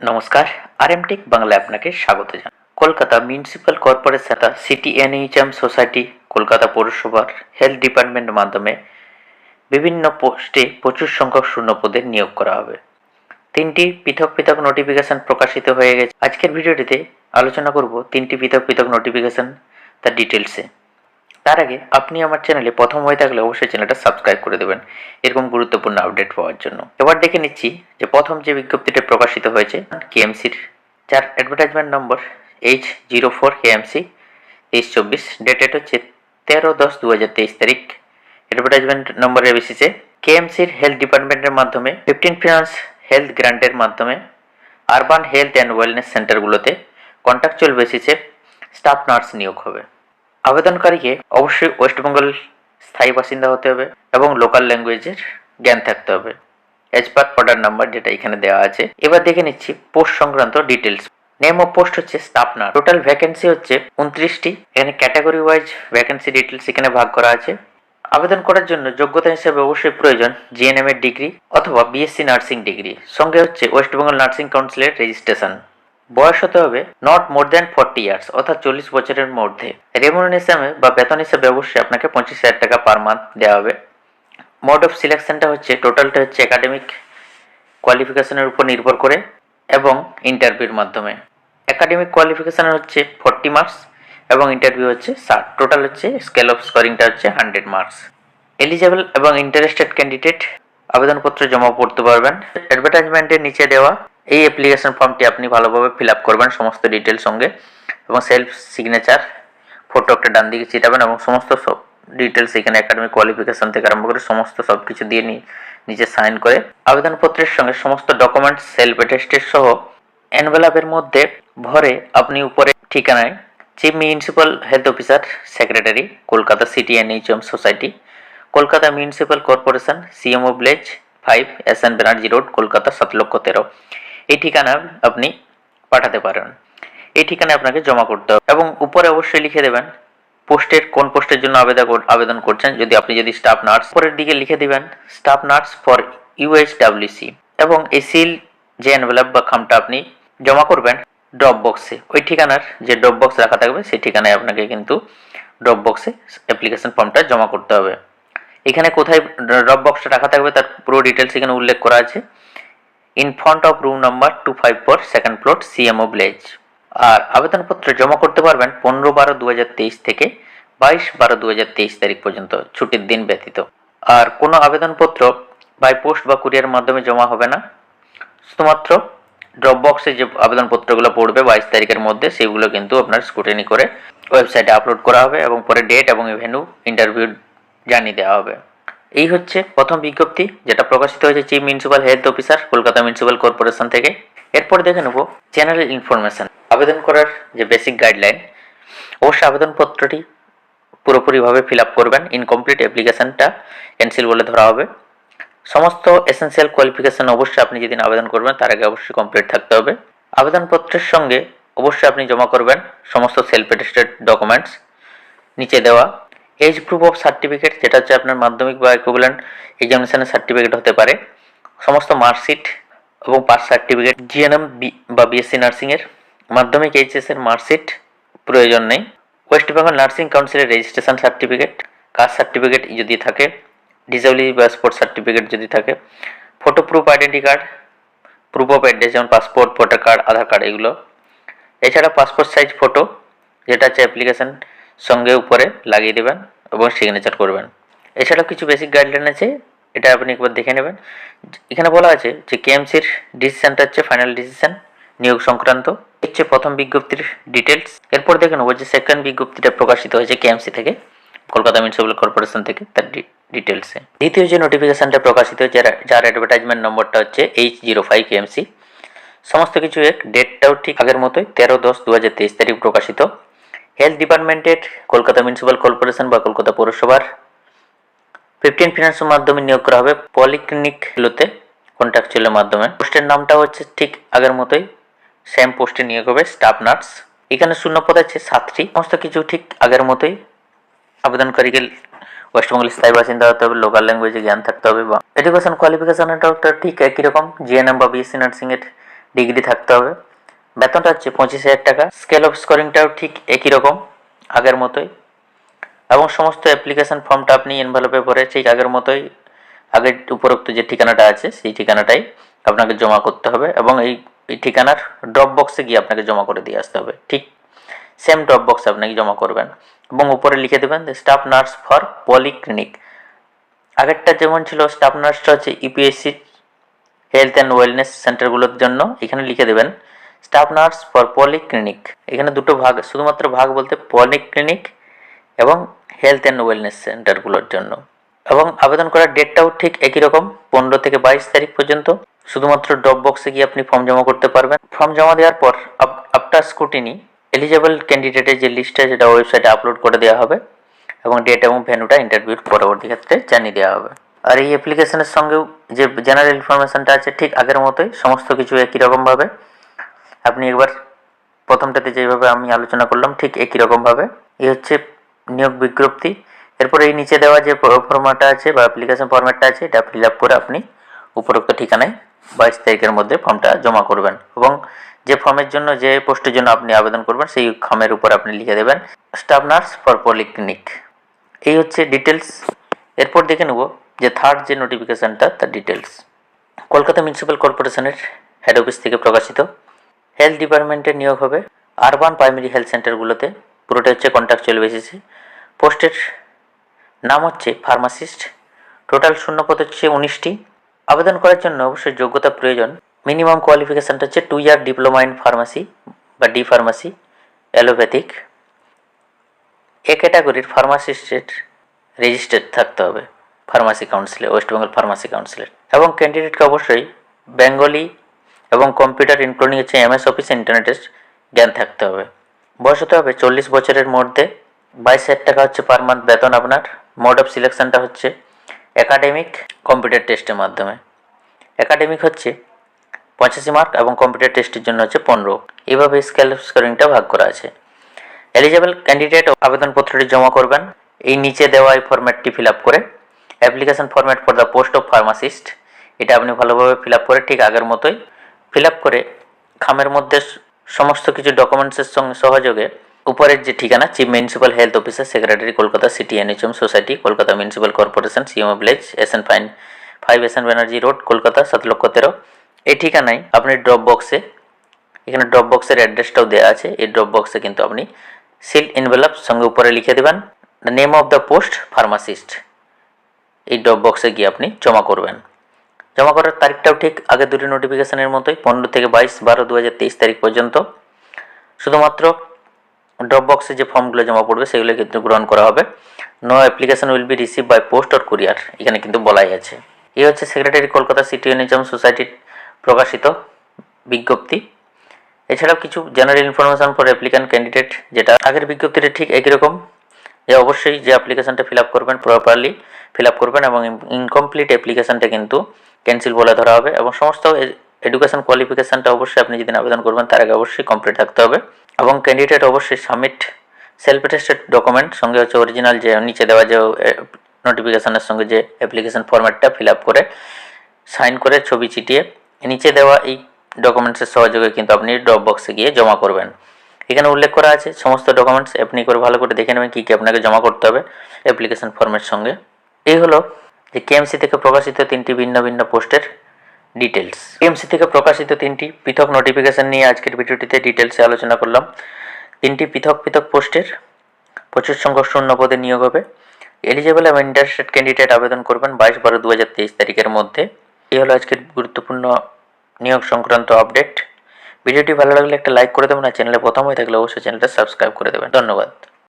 নমস্কার আর M take বাংলায় আপনাকে স্বাগত জানাই। Kolkata municipal corporation city NHM society Kolkata পৌরসভার হেলথ ডিপার্টমেন্টের মাধ্যমে বিভিন্ন পোস্টে প্রচুর সংখ্যক শূন্যপদের নিয়োগ করা হবে। তিনটি পৃথক পৃথক নোটিফিকেশন প্রকাশিত হয়ে গেছে। আজকের ভিডিওটিতে আলোচনা করব তিনটি পৃথক পৃথক নোটিফিকেশন তার ডিটেলসে তার আগে আপনি আমার চ্যানেলে প্রথম হয়ে থাকলে অবশ্যই চ্যানেলটা সাবস্ক্রাইব করে দেবেন। এরকম গুরুত্বপূর্ণ আপডেট পাওয়ার জন্য। এবার দেখে নিচ্ছি যে প্রথম যে বিজ্ঞপ্তিটা প্রকাশিত হয়েছে, কেএমসির যার advertisement number H zero four KMC তেইশ চব্বিশ ডেটেড হচ্ছে তেরো দশ দু হাজার তেইশ তারিখ। অ্যাডভার্টাইজমেন্ট নম্বরের বেসিসে কেএমসির হেলথ ডিপার্টমেন্টের মাধ্যমে ফিফটিন ফিনান্স হেলথ গ্রান্টের মাধ্যমে আরবান হেলথ অ্যান্ড ওয়েলনেস সেন্টারগুলোতে কন্ট্রাকচুয়াল বেসিসে স্টাফ নার্স নিয়োগ হবে। আবেদনকারীকে অবশ্যই ওয়েস্টবেঙ্গল স্থায়ী বাসিন্দা হতে হবে এবং লোকাল ল্যাঙ্গুয়েজের জ্ঞান থাকতে হবে। এজ পার অর্ডার নাম্বার যেটা এখানে দেওয়া আছে। এবার দেখে নিচ্ছি পোস্ট সংক্রান্ত ডিটেলস নেম অফ পোস্ট হচ্ছে স্টাফ নার্স টোটাল ভ্যাকেন্সি হচ্ছে উনত্রিশটি। এখানে ক্যাটাগরি ওয়াইজ ভ্যাকেন্সি ডিটেলস এখানে ভাগ করা আছে। আবেদন করার জন্য যোগ্যতা হিসেবে অবশ্যই প্রয়োজন জিএনএম এর ডিগ্রি অথবা বিএসসি নার্সিং ডিগ্রি সঙ্গে হচ্ছে ওয়েস্ট বেঙ্গল নার্সিং কাউন্সিলের রেজিস্ট্রেশন বয়স হতে হবে not more than forty years অর্থাৎ চল্লিশ বছরের মধ্যে। রেমুনেশনে বা বেতন হিসেবে অবশ্যই আপনাকে পঁচিশ হাজার টাকা পার মান্থ দেওয়া হবে। মোড অফ সিলেকশনটা হচ্ছে টোটালটা হচ্ছে একাডেমিক কোয়ালিফিকেশনের উপর নির্ভর করে এবং ইন্টারভিউর মাধ্যমে। একাডেমিক কোয়ালিফিকেশান হচ্ছে ফর্টি মার্কস এবং ইন্টারভিউ হচ্ছে ষাট। টোটাল হচ্ছে স্কেল অফ স্কোরিংটা হচ্ছে হান্ড্রেড মার্কস এলিজেবল এবং ইন্টারেস্টেড ক্যান্ডিডেট আবেদনপত্র জমা পড়তে পারবেন। অ্যাডভার্টাইজমেন্টের নিচে দেওয়া এই অ্যাপ্লিকেশন ফর্মটি আপনি ভালোভাবে ফিল আপ করবেন সমস্ত ডিটেলস সঙ্গে এবং সেলফ সিগনেচার ফটো একটা ডান দিকে চিটাবেন এবং সমস্ত সব ডিটেলস এখানে একাডেমিক কোয়ালিফিকেশন থেকে আরম্ভ করে সমস্ত সব কিছু দিয়ে নিচে সাইন করে আবেদনপত্রের সঙ্গে সমস্ত ডকুমেন্টস সেলফ অ্যাটেস্টেড সহ এনভেলাপের মধ্যে ভরে আপনি উপরে ঠিকানায় chief municipal health officer secretary Kolkata city N H M society Kolkata municipal corporation CMO village five S N Banerjee road Kolkata সাত লক্ষ তেরো। এই ঠিকানা আপনি পাঠাতে পারেন। এই ঠিকানায় আপনাকে জমা করতে হবে এবং উপরে অবশ্যই লিখে দেবেন পোস্টের কোন পোস্টের জন্য আবেদন আবেদন করছেন। যদি আপনি যদি স্টাফ নার্স উপরের দিকে লিখে দিবেন স্টাফ নার্স ফর ইউএসডাব্লিউসি এবং এই সিল যে এনভেলপ বা খামটা আপনি জমা করবেন ড্রপ বক্সে ওই ঠিকানার যে ড্রপ বক্স রাখা থাকবে সেই ঠিকানায় আপনাকে কিন্তু ড্রপ বক্সে অ্যাপ্লিকেশন ফর্মটা জমা করতে হবে। এখানে কোথায় ড্রপ বক্সটা রাখা থাকবে তার পুরো ডিটেলস এখানে উল্লেখ করা আছে। In front of room number two five four second floor CMO village আর আবেদনপত্র জমা করতে পারবেন পনেরো বারো দু থেকে বাইশ বারো দু তারিখ পর্যন্ত, ছুটির দিন ব্যতীত। আর কোনো আবেদনপত্র বাই পোস্ট বা কুরিয়ার মাধ্যমে জমা হবে না। শুধুমাত্র ড্রপ বক্সে যে আবেদনপত্রগুলো পড়বে বাইশ তারিখের মধ্যে, সেগুলো কিন্তু আপনার স্কুটেনি করে ওয়েবসাইটে আপলোড করা হবে এবং পরে ডেট এবং ভেন্যু ইন্টারভিউ জানিয়ে দেওয়া হবে। এই হচ্ছে প্রথম বিজ্ঞপ্তি, যেটা প্রকাশিত হয়েছে chief municipal health officer Kolkata municipal corporation থেকে। এরপর দেখে নেব জেনারেল ইনফরমেশন আবেদন করার যে বেসিক গাইডলাইন অবশ্যই আবেদনপত্রটি পুরোপুরিভাবে ফিল আপ করবেন ইনকমপ্লিট অ্যাপ্লিকেশনটা ক্যান্সেল বলে ধরা হবে। সমস্ত এসেন্সিয়াল কোয়ালিফিকেশন অবশ্যই আপনি যেদিন আবেদন করবেন, তার আগে অবশ্যই কমপ্লিট থাকতে হবে। আবেদনপত্রের সঙ্গে অবশ্যই আপনি জমা করবেন সমস্ত সেলফ অ্যাটেস্টেড ডকুমেন্টস নিচে দেওয়া। এজ প্রুফ অফ সার্টিফিকেট যেটা হচ্ছে আপনার মাধ্যমিক বা ইকুইভ্যালেন্ট এক্সামিনেশনের সার্টিফিকেট হতে পারে। সমস্ত মার্কশিট এবং পাস সার্টিফিকেট জিএনএম বি বা বিএসসি নার্সিংয়ের মাধ্যমিক এইচএস এর মার্কশিট প্রয়োজন নেই। ওয়েস্ট বেঙ্গল নার্সিং কাউন্সিলের রেজিস্ট্রেশন সার্টিফিকেট কাস্ট সার্টিফিকেট যদি থাকে ডিসেবিলিটি বা স্পোর্টস সার্টিফিকেট যদি থাকে photo proof identity card proof of address যেমন passport voter card Aadhaar card এগুলো। এছাড়া পাসপোর্ট সাইজ ফটো যেটা হচ্ছে অ্যাপ্লিকেশন সঙ্গে উপরে লাগিয়ে দেবেন এবং সিগনেচার করবেন। এছাড়াও কিছু বেসিক গাইডলাইন আছে, এটা আপনি একবার দেখে নেবেন। এখানে বলা আছে যে কেএমসির ডিসিশনটা হচ্ছে ফাইনাল ডিসিশন নিয়োগ সংক্রান্ত। হচ্ছে প্রথম বিজ্ঞপ্তির ডিটেলস এরপর দেখে নেব যে সেকেন্ড বিজ্ঞপ্তিটা প্রকাশিত হয়েছে কেএমসি থেকে, কলকাতা মিউনিসিপ্যাল কর্পোরেশন থেকে তার ডিটেলসে দ্বিতীয় যে নোটিফিকেশনটা প্রকাশিত হয়েছে, যার অ্যাডভার্টাইজমেন্ট নম্বরটা হচ্ছে এইচ জিরো ফাইভ কেএমসি সমস্ত কিছু এক ডেটটাও ঠিক আগের মতোই তেরো দশ দু হাজার তেইশ তারিখ প্রকাশিত। হেলথ ডিপার্টমেন্টের কলকাতা মিউনিসিপ্যাল কর্পোরেশন বা কলকাতা পৌরসভার ফিফটিন ফিনান্সের মাধ্যমে নিয়োগ করা হবে পলিক্লিনিকগুলোতে কন্ট্রাকচুয়ালের মাধ্যমে। পোস্টের নামটা হচ্ছে ঠিক আগের মতোই সেম পোস্টে নিয়োগ হবে স্টাফ নার্স এখানে শূন্য পদ আছে সাতটি, সমস্ত কিছু ঠিক আগের মতোই। আবেদনকারীকে ওয়েস্টবেঙ্গল স্থায়ী বাসিন্দা হতে হবে লোকাল ল্যাঙ্গুয়েজে জ্ঞান থাকতে হবে বা এডুকেশন কোয়ালিফিকেশনটাও ঠিক একই রকম জিএনএম বা বিএসসি নার্সিংয়ের ডিগ্রি থাকতে হবে। বেতনটা হচ্ছে পঁচিশ হাজার টাকা। স্কেল অফ স্কোরিংটাও ঠিক একই রকম, আগের মতোই। এবং সমস্ত অ্যাপ্লিকেশন ফর্মটা আপনি এনভেলপে ভরে ঠিক আগের মতোই, আগের উপরোক্ত যে ঠিকানাটা আছে, সেই ঠিকানাটাই আপনাকে জমা করতে হবে। এবং এই এই ঠিকানার ড্রপ বক্সে গিয়ে আপনাকে জমা করে দিয়ে আসতে হবে। ঠিক সেম ড্রপ বক্সে আপনাকে জমা করবেন। এবং উপরে লিখে দেবেন স্টাফ নার্স ফর পলিক্লিনিক আগেরটা যেমন ছিল স্টাফ নার্সটা হচ্ছে ইপিএসসি হেলথ অ্যান্ড ওয়েলনেস সেন্টারগুলোর জন্য। এখানে লিখে দেবেন স্টাফ নার্স ফর পলিক্লিনিক এখানে দুটো ভাগ, শুধুমাত্র ভাগ বলতে পলিক্লিনিক এবং হেলথ অ্যান্ড ওয়েলনেস সেন্টারগুলোর জন্য। এবং আবেদন করার ডেটটাও ঠিক একই রকম, পনেরো থেকে বাইশ তারিখ পর্যন্ত। শুধুমাত্র ড্রপ বক্সে গিয়ে আপনি ফর্ম জমা করতে পারবেন। ফর্ম জমা দেওয়ার পর আফটার স্কুটিনি এলিজেবল ক্যান্ডিডেটের যে লিস্টটা সেটা ওয়েবসাইটে আপলোড করে দেওয়া হবে এবং ডেট এবং ভেন্যুটা ইন্টারভিউর পরবর্তী ক্ষেত্রে জানিয়ে দেওয়া হবে। আর এই অ্যাপ্লিকেশনের সঙ্গেও যে জেনারেল ইনফরমেশনটা আছে ঠিক আগের মতোই, সমস্ত কিছু একই রকমভাবে। আপনি একবার প্রথমটাতে যেভাবে আমি আলোচনা করলাম, ঠিক একই রকমভাবে। এই হচ্ছে নিয়োগ বিজ্ঞপ্তি। এরপর এই নিচে দেওয়া যে ফর্মাটটা আছে বা অ্যাপ্লিকেশন ফর্ম্যাটটা আছে, এটা ফিল আপ করে আপনি উপরোক্ত ঠিকানায় বাইশ তারিখের মধ্যে ফর্মটা জমা করবেন এবং যে ফর্মের জন্য, যে পোস্টের জন্য আপনি আবেদন করবেন, সেই ফর্মের উপর আপনি লিখে দেবেন স্টাফ নার্স ফর পলিক্লিনিক এই হচ্ছে ডিটেলস এরপর দেখে নেব যে থার্ড যে নোটিফিকেশানটা তার ডিটেলস কলকাতা মিউনিসিপ্যাল কর্পোরেশনের হেড অফিস থেকে প্রকাশিত। হেলথ ডিপার্টমেন্টের নিয়োগ হবে। আরবান প্রাইমারি হেলথ সেন্টারগুলোতে পুরোটা হচ্ছে কন্ট্রাকচুয়াল বেসিসে পোস্টের নাম হচ্ছে ফার্মাসিস্ট টোটাল শূন্যপদ হচ্ছে উনিশটি। আবেদন করার জন্য অবশ্যই যোগ্যতা প্রয়োজন। মিনিমাম কোয়ালিফিকেশানটা হচ্ছে two year diploma in pharmacy বা ডি ফার্মাসি অ্যালোপ্যাথিক এ ক্যাটাগরির ফার্মাসিস্টের রেজিস্টার্ড থাকতে হবে। ফার্মাসি কাউন্সিলে ওয়েস্ট বেঙ্গল ফার্মাসি কাউন্সিলের এবং ক্যান্ডিডেটকে অবশ্যই বেঙ্গলি এবং কম্পিউটার ইনক্লুডিং হচ্ছে এমএস অফিস ইন্টারনেটের জ্ঞান থাকতে হবে। বয়স হতে হবে চল্লিশ বছরের মধ্যে। বাইশ হাজার টাকা হচ্ছে পার মান্থ বেতন আপনার। মোড অফ সিলেকশনটা হচ্ছে একাডেমিক কম্পিউটার টেস্টের মাধ্যমে। একাডেমিক হচ্ছে পঁচাশি মার্ক এবং কম্পিউটার টেস্টের জন্য হচ্ছে পনেরো। এইভাবে স্কেল স্কোরিংটা ভাগ করা আছে। এলিজেবল ক্যান্ডিডেট আবেদনপত্রটি জমা করবেন। এই নিচে দেওয়া এই ফরম্যাটটি ফিল আপ করে। Application format for the post of pharmacist এটা আপনি ভালোভাবে ফিল আপ করে ঠিক আগের মতোই ফিল করে খামের মধ্যে সমস্ত কিছু ডকুমেন্টসের সঙ্গে সহযোগে উপরের যে ঠিকানা chief municipal health officer secretary Kolkata city NHM society Kolkata municipal corporation CMO village S N fine five S N Banerjee road Kolkata সাত লক্ষ তেরো। এই ঠিকানায় আপনি ড্রপ বক্সে এখানে ড্রপ বক্সের অ্যাড্রেসটাও দেওয়া আছে। এই ড্রপ বক্সে কিন্তু আপনি সিল এনভেলপ সঙ্গে উপরে লিখে দেবেন the name of the post pharmacist এই ড্রপ বক্সে গিয়ে আপনি জমা করবেন। জমা করার তারিখটাও ঠিক আগের দুটি নোটিফিকেশনের মতোই, পনেরো থেকে বাইশ, বারো দু তারিখ পর্যন্ত। শুধুমাত্র ড্রপ বক্সে যে ফর্মগুলো জমা পড়বে, সেগুলো কিন্তু গ্রহণ করা হবে। No application will be receive by post or courier এখানে কিন্তু বলাই আছে। এই হচ্ছে সেক্রেটারি কলকাতা সিটি ইউনিজম সোসাইটির প্রকাশিত বিজ্ঞপ্তি। এছাড়াও কিছু general information for applicant candidate যেটা আগের বিজ্ঞপ্তিটা ঠিক একই রকম। যে অবশ্যই যে অ্যাপ্লিকেশনটা ফিল আপ করবেন প্রপারলি ফিল আপ করবেন এবং ইনকমপ্লিট অ্যাপ্লিকেশনটা কিন্তু ক্যান্সেল বলে ধরা হবে এবং সমস্ত এডুকেশন কোয়ালিফিকেশনটা অবশ্যই আপনি যেদিন আবেদন করবেন, তার আগে অবশ্যই কমপ্লিট থাকতে হবে এবং ক্যান্ডিডেট অবশ্যই সাবমিট সেলফ অ্যাটেস্টেড ডকুমেন্ট সঙ্গে হচ্ছে অরিজিনাল যে নিচে দেওয়া যে নোটিফিকেশনের সঙ্গে যে অ্যাপ্লিকেশন ফরম্যাটটা ফিল আপ করে সাইন করে ছবি চিটিয়ে নিচে দেওয়া এই ডকুমেন্টসের সহযোগে কিন্তু আপনি ড্রপ বক্সে গিয়ে জমা করবেন। এখানে উল্লেখ করা আছে, সমস্ত ডকুমেন্টস আপনি করে ভালো করে দেখে নেবেন কী কী আপনাকে জমা করতে হবে অ্যাপ্লিকেশন ফর্মের সঙ্গে। এই হলো যে কেএমসি থেকে প্রকাশিত তিনটি ভিন্ন ভিন্ন পোস্টের ডিটেলস কেএমসি থেকে প্রকাশিত তিনটি পৃথক নোটিফিকেশন নিয়ে আজকের ভিডিওটিতে ডিটেলসে আলোচনা করলাম। তিনটি পৃথক পৃথক পোস্টের প্রচুর সংখ্যক শূন্য পদে নিয়োগ হবে। এলিজেবল এবং ইন্টারেস্টেড ক্যান্ডিডেট আবেদন করবেন বাইশ বারো দু হাজার তেইশ তারিখের মধ্যে। এই হলো আজকের গুরুত্বপূর্ণ নিয়োগ সংক্রান্ত আপডেট ভিডিওটি ভালো লাগলে একটা লাইক করে দেবেন আর চ্যানেলে প্রথম হয়ে থাকলে অবশ্যই চ্যানেলটা সাবস্ক্রাইব করে দেবেন। ধন্যবাদ।